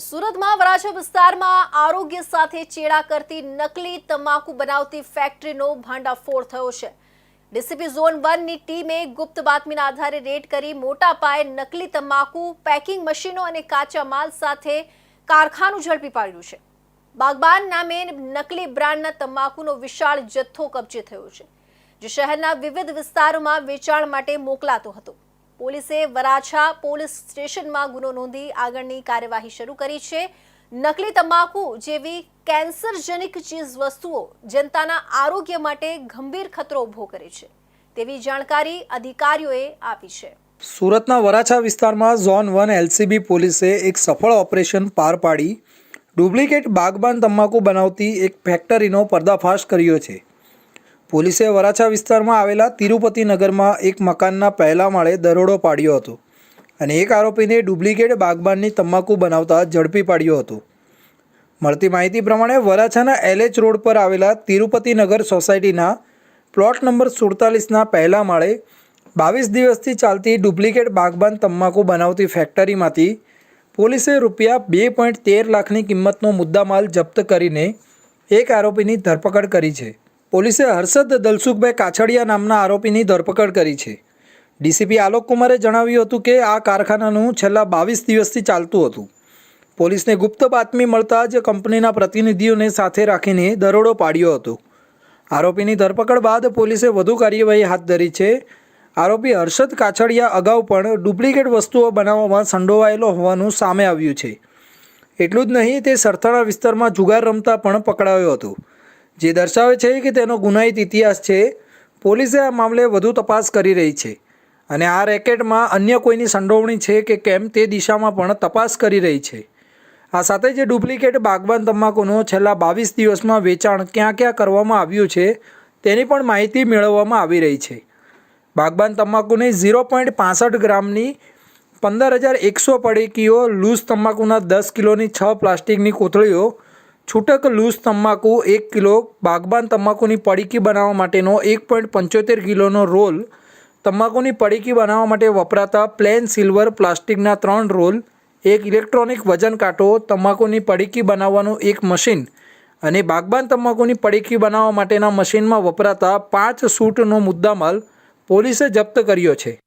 સુરતમાં વરાછા વિસ્તારમાં આરોગ્ય સાથે ચેડા કરતી નકલી તમાકુ બનાવતી ફેક્ટરીનો ભાંડાફોડ થયો છે. ડીસીપી ઝોન વનની ટીમે ગુપ્ત બાતમીના આધારે રેડ કરી મોટા પાયે નકલી તમાકુ પેકિંગ મશીનો અને કાચા માલ સાથે કારખાનું ઝડપી પાડ્યું છે. બાગબાન નામે નકલી બ્રાન્ડના તમાકુનો વિશાળ જથ્થો કબજે થયો છે, જે શહેરના વિવિધ વિસ્તારોમાં વેચાણ માટે મોકલાતો હતો. પોલીસે વરાછા પોલીસ સ્ટેશનમાં ગુનો નોંધી આગળની કાર્યવાહી શરૂ કરી છે. નકલી તમાકુ જેવી કેન્સરજનિક ચીજ વસ્તુઓ જનતાના આરોગ્ય માટે ગંભીર ખતરો ઊભો કરે છે. તેવી જાણકારી અધિકારીઓએ આપી છે. સુરતના વરાછા વિસ્તારમાં ઝોન વન એલસીબી પોલીસે એક સફળ ઓપરેશન પાર પાડી ડુપ્લિકેટ બાગબાન તમાકુ બનાવતી એક ફેક્ટરીનો પર્દાફાશ કર્યો છે. પોલીસે વરાછા વિસ્તારમાં આવેલા તિરુપતિ નગરમાં એક મકાનના પહેલા માળે દરોડો પાડ્યો હતો અને એક આરોપીને ડુપ્લિકેટ બાગબાનની તમાકુ બનાવતા ઝડપી પાડ્યો હતો. મળતી માહિતી પ્રમાણે વરાછાના એલએચ રોડ પર આવેલા તિરુપતિ નગર સોસાયટીના પ્લોટ નંબર સુડતાલીસના પહેલા માળે બાવીસ દિવસથી ચાલતી ડુપ્લિકેટ બાગબાન તમાકુ બનાવતી ફેક્ટરીમાંથી પોલીસે રૂપિયા બે પોઈન્ટ તેર લાખની કિંમતનો મુદ્દામાલ જપ્ત કરીને એક આરોપીની ધરપકડ કરી છે. પોલીસે હર્ષદ દલસુખભાઈ કાછડિયા નામના આરોપીની ધરપકડ કરી છે. ડીસીપી આલોક કુમારે જણાવ્યું હતું કે આ કારખાનાનું છેલ્લા બાવીસ દિવસથી ચાલતું હતું. પોલીસને ગુપ્ત બાતમી મળતા જ કંપનીના પ્રતિનિધિઓને સાથે રાખીને દરોડો પાડ્યો હતો. આરોપીની ધરપકડ બાદ પોલીસે વધુ કાર્યવાહી હાથ ધરી છે. આરોપી હર્ષદ કાછડિયા અગાઉ પણ ડુપ્લિકેટ વસ્તુઓ બનાવવામાં સંડોવાયેલો હોવાનું સામે આવ્યું છે. એટલું જ નહીં, તે સરથાણા વિસ્તારમાં જુગાર રમતા પણ પકડાયો હતો. જે દર્શાવે છે કે તેનો ગુનાહિત ઇતિહાસ છે, પોલીસે આ મામલે વધુ તપાસ કરી રહી છે. અને આ રેકેટમાં અન્ય કોઈની સંડોવણી છે કે કેમ તે દિશામાં પણ તપાસ કરી રહી છે. આ સાથે જે ડુપ્લિકેટ બાગબાન તમાકુનો છેલ્લા બાવીસ દિવસમાં વેચાણ ક્યાં ક્યાં કરવામાં આવ્યું છે, તેની પણ માહિતી મેળવવામાં આવી રહી છે. બાગબાન તમાકુની ઝીરો પોઈન્ટ પાસઠ ગ્રામની પંદર હજાર એકસો પડીકીઓ લૂઝ તમાકુના દસ કિલોની છ પ્લાસ્ટિકની કોથળીઓ છૂટક લૂઝ તમાકુ એક કિલો, બાગબાન તમાકુની પડીકી બનાવવા માટેનો એક પોઈન્ટ પંચોતેર કિલોનો રોલ. તમાકુની પડીકી બનાવવા માટે વપરાતા પ્લેન સિલ્વર પ્લાસ્ટિકના ત્રણ રોલ. એક ઇલેક્ટ્રોનિક વજન કાંટો તમાકુની પડીકી બનાવવાનું એક મશીન. અને બાગબાન તમાકુની પડીકી બનાવવા માટેના મશીનમાં વપરાતા પાંચ સૂટનો મુદ્દામાલ પોલીસે જપ્ત કર્યો છે.